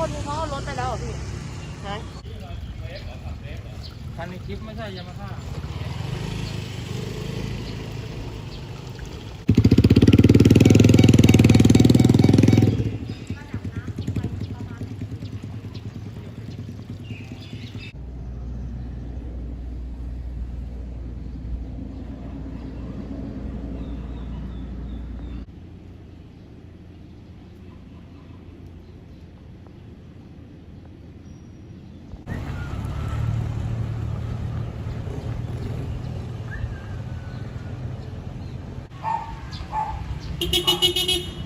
คนนึงเขาเอารถไปแล้วเหรอพี่ฮะคันในคลิปไม่ใช่ยามาฮ่า ピピピ。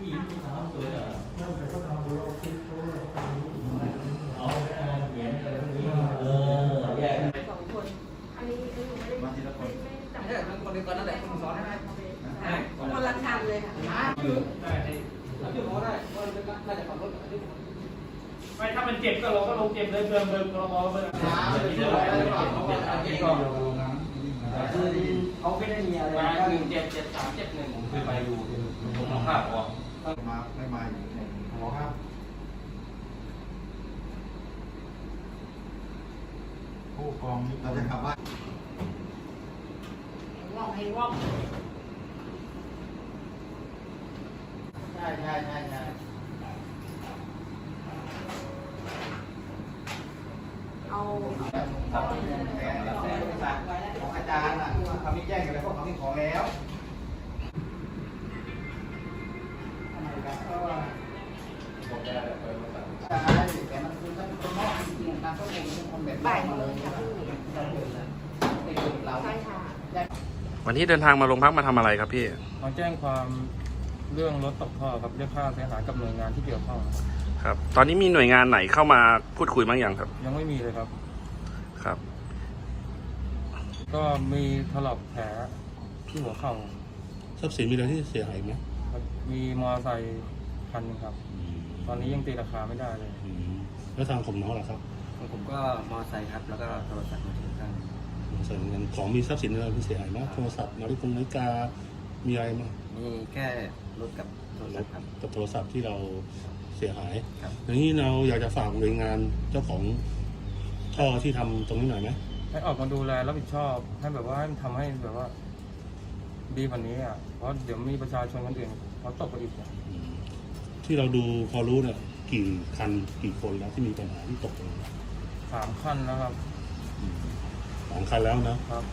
ผู้หญิงสาวสวยเหรอเอาไปเอาเหรียญอะไรพวกนี้เออแยกสองคนอันนี้อันนี้ไม่ได้มาทีละคนไม่จับใช่ทั้งคนเดียวกันนั่นแหละคนซ้อนได้ไหมใช่คนละคันเลยค่ะอยู่ได้ที่หมอได้ก็น่าจะขับรถไม่ถ้ามันเจ็บก็ลงก็ลงเจ็บเลยเบิร์เบิร์กรมอเบิร์เขาไม่ได้มีอะไรมาหนึ่งเจ็ดเจ็ดสามเจ็ดหนึ่งผมเคยไปดูผมเอาภาพออก มาไม่มาอยู่ในหอครับผู้กองเราจะขับว่าว่องให้ว่องใช่ใช่ใช่ใช่เอาของอาจารย์อะเขาไม่แจ้งกันเลยเพราะเขาไม่ขอแล้ว บบบ่ายมาโมเลงยค่ะพี่เราใช่ค่ะวันนี้เดินทางมาโรงพักมาทำอะไรครับพี่ มาแจ้งความเรื่องรถตกท่อครับเรียกค่าเสียหายกับหน่วยงานที่เกี่ยวข้องครับครับ ตอนนี้มีหน่วยงานไหนเข้ามาพูดคุยบ้างยังครับ ยังไม่มีเลยครับ ครับ ก็มีถลอกแผลที่หัวเข่าทรัพย์สินมีอะไรที่เสียหายไหมครับมีมอเตอร์ไซค์คันหนึงครับ ตอนนี้ยังตีราคาไม่ได้เลยอืมแล้วทางของน้องล่ะครับ ของผมก็มอไซค์ครับ แล้วก็โทรศัพท์มือถือข้างส่วนเงินของมีทรัพย์สินอะไรที่เสียหายไหมโทรศัพท์นาฬิกานาฬิกามีอะไรไหมมีแค่รถกับโทรศัพท์ครับ กับโทรศัพท์ที่เราเสียหายครับอย่างนี้เราอยากจะฝากหน่วยงานเจ้าของท่อที่ทำตรงนี้หน่อยไหมให้ออกมาดูแลรับผิดชอบ ให้แบบว่าให้มันทำให้แบบว่า ดีกว่านี้อะเพราะเดี๋ยวมีประชาชนคนอื่นเขาตกไปอีกอะอืมที่เราดูพอรู้เนี่ยกี่คันกี่คนแล้วที่มีปัญหาที่ตกลงมา สามขั้นแล้วครับสองคันแล้วนะครับ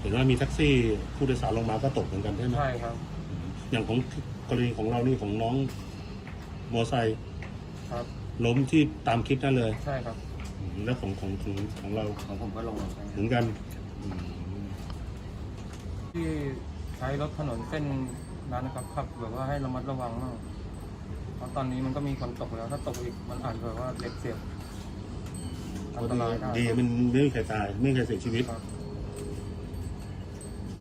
เห็นว่ามีแท็กซี่ผู้โดยสารลงมาก็ตกเหมือนกันใช่ไหมใช่ครับอืมอย่างของกรณีของเรานี่ของน้องมอไซค์ครับ ล้มที่ตามคลิปนั่นเลย ใช่ครับอืมแล้วของของของของเราของผมก็ลงลงไปเหมือนกันอืมที่ใช้รถถนนเส้นนั้นนะครับขับแบบว่าให้ระมัดระวังมากเพราะตอนนี้มันก็มีคนตกแล้ว ถ้าตกอีกมันอาจแบบว่าเด็กเสียบอันตรายได้ ดีมันไม่มีใครตายไม่มีใครเสียชีวิต ครับ